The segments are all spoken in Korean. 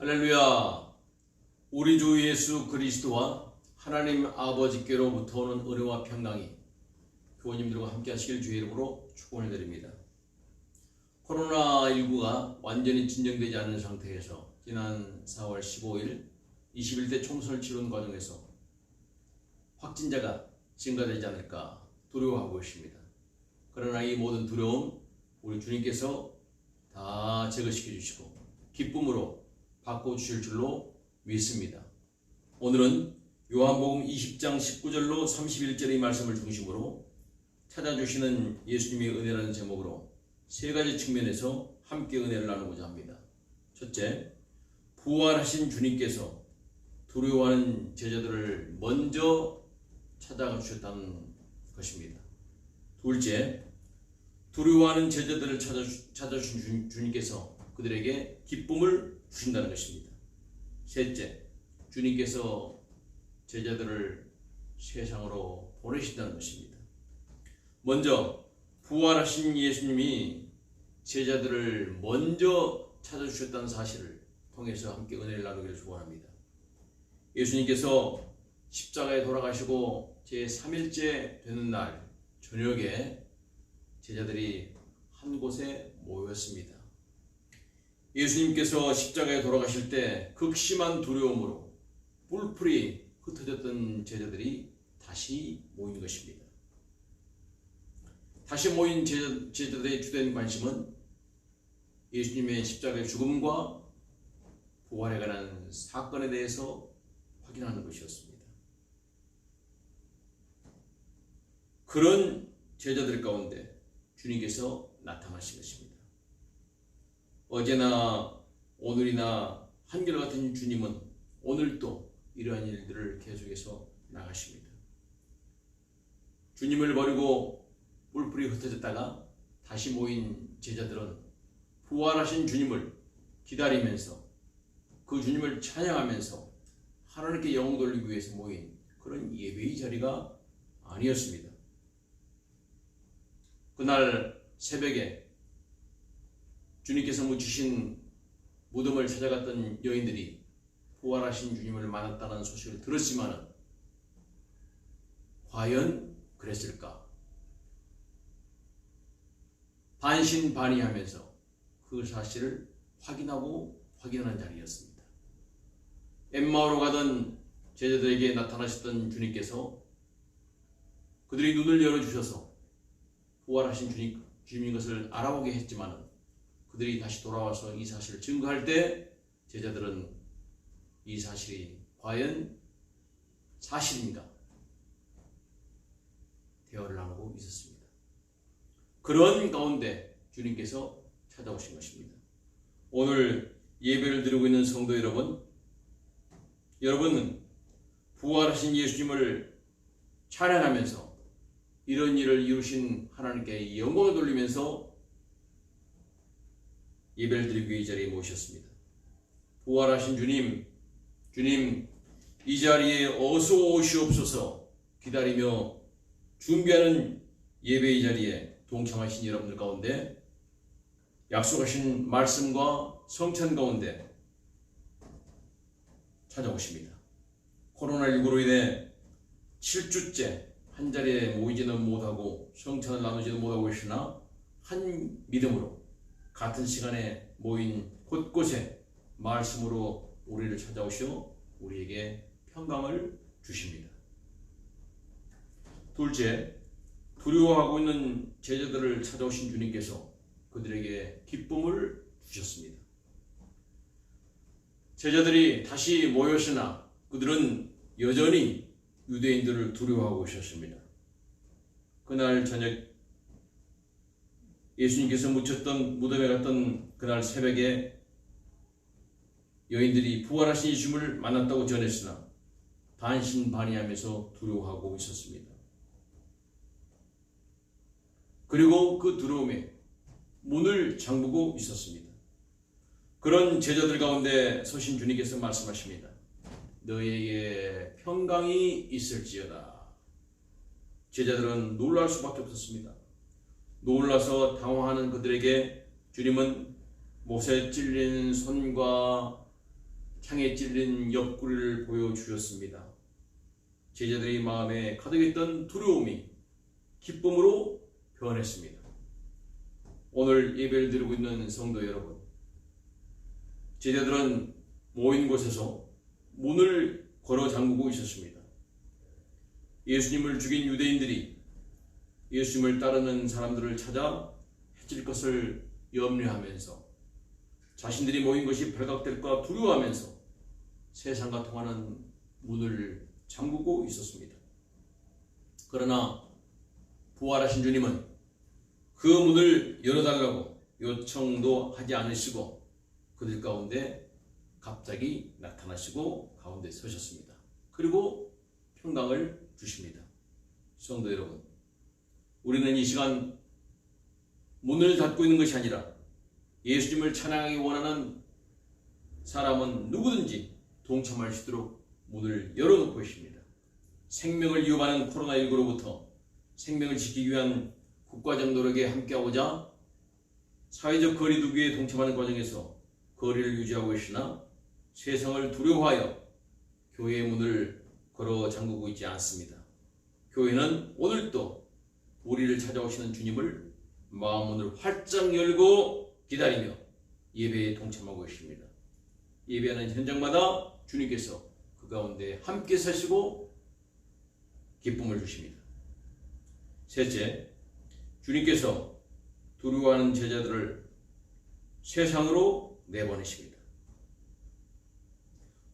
할렐루야. 우리 주 예수 그리스도와 하나님 아버지께로부터 오는 은혜와 평강이 교우님들과 함께 하시길 주의 이름으로 축원을 드립니다. 코로나19가 완전히 진정되지 않은 상태에서 지난 4월 15일 21대 총선을 치른 과정에서 확진자가 증가되지 않을까 두려워하고 있습니다. 그러나 이 모든 두려움 우리 주님께서 다 제거시켜 주시고 기쁨으로 바꿔 주실 줄로 믿습니다. 오늘은 요한복음 20장 19절로 31절의 말씀을 중심으로 찾아주시는 예수님의 은혜라는 제목으로 세 가지 측면에서 함께 은혜를 나누고자 합니다. 첫째, 부활하신 주님께서 두려워하는 제자들을 먼저 찾아가 주셨다는 것입니다. 둘째, 두려워하는 제자들을 찾아주, 찾아주신 주님께서 그들에게 기쁨을 주신다는 것입니다. 셋째, 주님께서 제자들을 세상으로 보내신다는 것입니다. 먼저 부활하신 예수님이 제자들을 먼저 찾아주셨다는 사실을 통해서 함께 은혜를 나누기를 소원합니다. 예수님께서 십자가에 돌아가시고 제3일째 되는 날 저녁에 제자들이 한 곳에 모였습니다. 예수님께서 십자가에 돌아가실 때 극심한 두려움으로 뿔풀이 흩어졌던 제자들이 다시 모인 것입니다. 다시 모인 제자, 제자들의 주된 관심은 예수님의 십자가의 죽음과 부활에 관한 사건에 대해서 확인하는 것이었습니다. 그런 제자들 가운데 주님께서 나타나신 것입니다. 어제나 오늘이나 한결같은 주님은 오늘도 이러한 일들을 계속해서 나가십니다. 주님을 버리고 뿔뿔이 흩어졌다가 다시 모인 제자들은 부활하신 주님을 기다리면서 그 주님을 찬양하면서 하나님께 영웅 돌리기 위해서 모인 그런 예배의 자리가 아니었습니다. 그날 새벽에 주님께서 묻히신 무덤을 찾아갔던 여인들이 부활하신 주님을 만났다는 소식을 들었지만 과연 그랬을까? 반신반의하면서 그 사실을 확인하고 확인하는 자리였습니다. 엠마오로 가던 제자들에게 나타나셨던 주님께서 그들이 눈을 열어주셔서 부활하신 주님, 주님인 것을 알아보게 했지만 그들이 다시 돌아와서 이 사실을 증거할 때 제자들은 이 사실이 과연 사실인가 대화를 나누고 있었습니다. 그런 가운데 주님께서 찾아오신 것입니다. 오늘 예배를 드리고 있는 성도 여러분, 여러분은 부활하신 예수님을 찬양하면서 이런 일을 이루신 하나님께 영광을 돌리면서 예배를 드리기 위해 이 자리에 모셨습니다. 부활하신 주님, 주님 이 자리에 어서 오시옵소서 기다리며 준비하는 예배의 자리에 동참하신 여러분들 가운데 약속하신 말씀과 성찬 가운데 찾아오십니다. 코로나19로 인해 7주째 한 자리에 모이지는 못하고 성찬을 나누지는 못하고 계시나 한 믿음으로 같은 시간에 모인 곳곳에 말씀으로 우리를 찾아오시어 우리에게 평강을 주십니다. 둘째, 두려워하고 있는 제자들을 찾아오신 주님께서 그들에게 기쁨을 주셨습니다. 제자들이 다시 모였으나 그들은 여전히 유대인들을 두려워하고 있었습니다. 그날 저녁 예수님께서 묻혔던 무덤에 갔던 그날 새벽에 여인들이 부활하신 예수님을 만났다고 전했으나 반신반의하면서 두려워하고 있었습니다. 그리고 그 두려움에 문을 잠그고 있었습니다. 그런 제자들 가운데 서신 주님께서 말씀하십니다. 너에게 평강이 있을지어다. 제자들은 놀랄 수밖에 없었습니다. 놀라서 당황하는 그들에게 주님은 못에 찔린 손과 창에 찔린 옆구리를 보여주셨습니다. 제자들의 마음에 가득했던 두려움이 기쁨으로 변했습니다. 오늘 예배를 드리고 있는 성도 여러분, 제자들은 모인 곳에서 문을 걸어 잠그고 있었습니다. 예수님을 죽인 유대인들이 예수님을 따르는 사람들을 찾아 해칠 것을 염려하면서 자신들이 모인 것이 발각될까 두려워하면서 세상과 통하는 문을 잠그고 있었습니다. 그러나 부활하신 주님은 그 문을 열어달라고 요청도 하지 않으시고 그들 가운데 갑자기 나타나시고 가운데 서셨습니다. 그리고 평강을 주십니다. 성도 여러분, 우리는 이 시간 문을 닫고 있는 것이 아니라 예수님을 찬양하기 원하는 사람은 누구든지 동참할 수 있도록 문을 열어놓고 있습니다. 생명을 위협하는 코로나19로부터 생명을 지키기 위한 국가적 노력에 함께하고자 사회적 거리두기에 동참하는 과정에서 거리를 유지하고 있으나 세상을 두려워하여 교회의 문을 걸어 잠그고 있지 않습니다. 교회는 오늘도 우리를 찾아오시는 주님을 마음문을 활짝 열고 기다리며 예배에 동참하고 있습니다. 예배하는 현장마다 주님께서 그 가운데 함께 서시고 기쁨을 주십니다. 셋째, 주님께서 두려워하는 제자들을 세상으로 내보내십니다.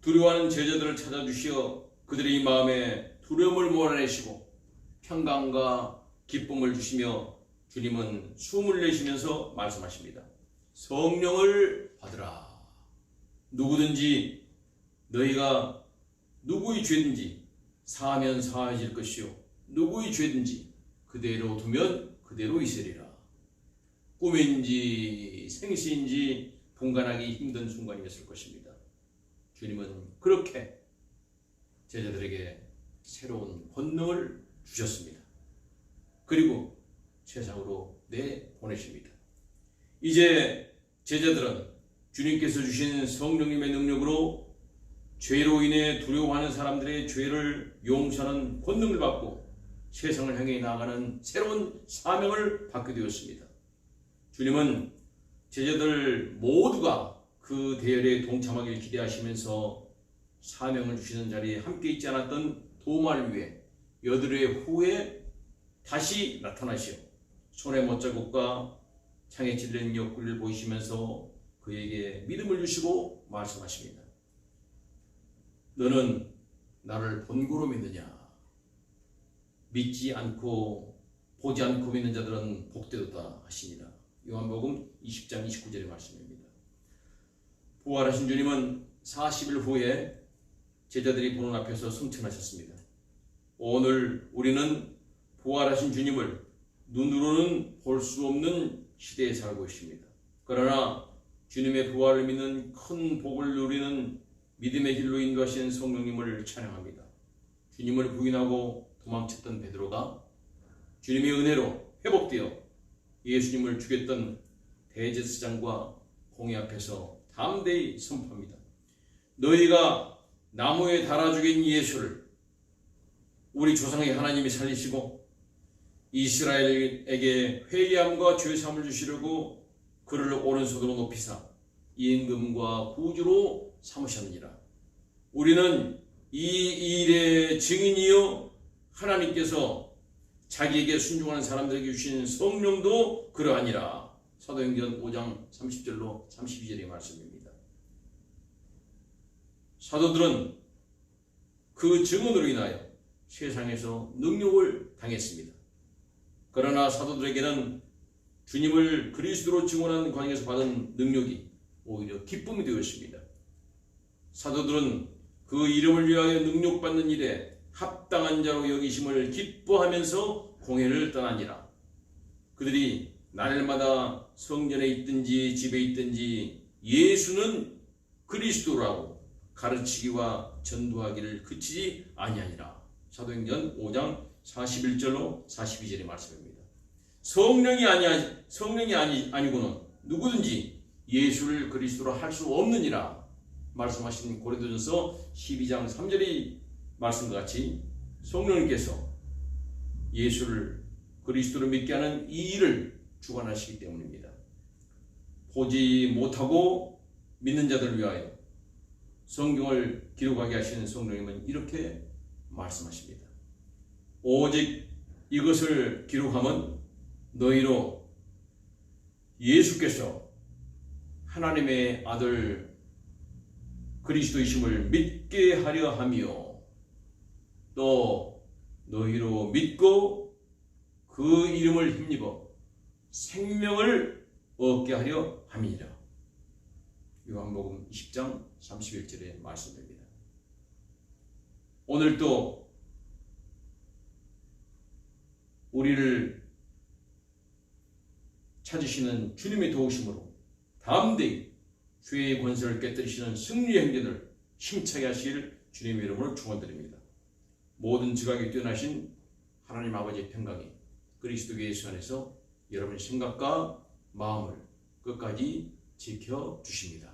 두려워하는 제자들을 찾아주시어 그들의 마음에 두려움을 몰아내시고 평강과 기쁨을 주시며 주님은 숨을 내쉬면서 말씀하십니다. 성령을 받으라. 누구든지 너희가 누구의 죄든지 사하면 사해질 것이요 누구의 죄든지 그대로 두면 그대로 있으리라. 꿈인지 생시인지 분간하기 힘든 순간이었을 것입니다. 주님은 그렇게 제자들에게 새로운 권능을 주셨습니다. 그리고 세상으로 내보내십니다. 이제 제자들은 주님께서 주신 성령님의 능력으로 죄로 인해 두려워하는 사람들의 죄를 용서하는 권능을 받고 세상을 향해 나아가는 새로운 사명을 받게 되었습니다. 주님은 제자들 모두가 그 대열에 동참하길 기대하시면서 사명을 주시는 자리에 함께 있지 않았던 도마를 위해 여드레 후에 다시 나타나시어 손의 못자국과 창에 찔린 옆구리를 보이시면서 그에게 믿음을 주시고 말씀하십니다. 너는 나를 본고로 믿느냐? 믿지 않고 보지 않고 믿는 자들은 복되도다 하시니라. 요한복음 20장 29절의 말씀입니다. 부활하신 주님은 40일 후에 제자들이 보는 앞에서 승천하셨습니다. 오늘 우리는 부활하신 주님을 눈으로는 볼 수 없는 시대에 살고 있습니다. 그러나 주님의 부활을 믿는 큰 복을 누리는 믿음의 길로 인도하신 성령님을 찬양합니다. 주님을 부인하고 도망쳤던 베드로가 주님의 은혜로 회복되어 예수님을 죽였던 대제사장과 공의 앞에서 담대히 선포합니다. 너희가 나무에 달아 죽인 예수를 우리 조상의 하나님이 살리시고 이스라엘에게 회개함과 죄사함을 주시려고 그를 오른손으로 높이사 임금과 구주로 삼으셨느니라. 우리는 이 일의 증인이요 하나님께서 자기에게 순종하는 사람들에게 주신 성령도 그러하니라. 사도행전 5장 30절로 32절의 말씀입니다. 사도들은 그 증언으로 인하여 세상에서 능력을 당했습니다. 그러나 사도들에게는 주님을 그리스도로 증언하는 과정에서 받은 능력이 오히려 기쁨이 되었습니다. 사도들은 그 이름을 위하여 능력받는 일에 합당한 자로 여기심을 기뻐하면서 공회를 떠나니라. 그들이 날마다 성전에 있든지 집에 있든지 예수는 그리스도라고 가르치기와 전도하기를 그치지 아니하니라. 사도행전 5장 41절로 42절의 말씀입니다. 성령이 아니 성령이 아니 아니고는 누구든지 예수를 그리스도로 할 수 없느니라. 말씀하신 고린도전서 12장 3절의 말씀과 같이 성령님께서 예수를 그리스도로 믿게 하는 이 일을 주관하시기 때문입니다. 보지 못하고 믿는 자들을 위하여 성경을 기록하게 하시는 성령님은 이렇게 말씀하십니다. 오직 이것을 기록함은 너희로 예수께서 하나님의 아들 그리스도이심을 믿게 하려 함이요 또 너희로 믿고 그 이름을 힘입어 생명을 얻게 하려 함이니라. 요한복음 20장 31절의 말씀입니다. 오늘 또 우리를 찾으시는 주님의 도우심으로 담대히 죄의 권세를 깨뜨리시는 승리의 행진을 힘차게 하실 주님의 이름으로 축원드립니다. 모든 지각이 뛰어나신 하나님 아버지의 평강이 그리스도 예수 안에서 여러분의 생각과 마음을 끝까지 지켜 주십니다.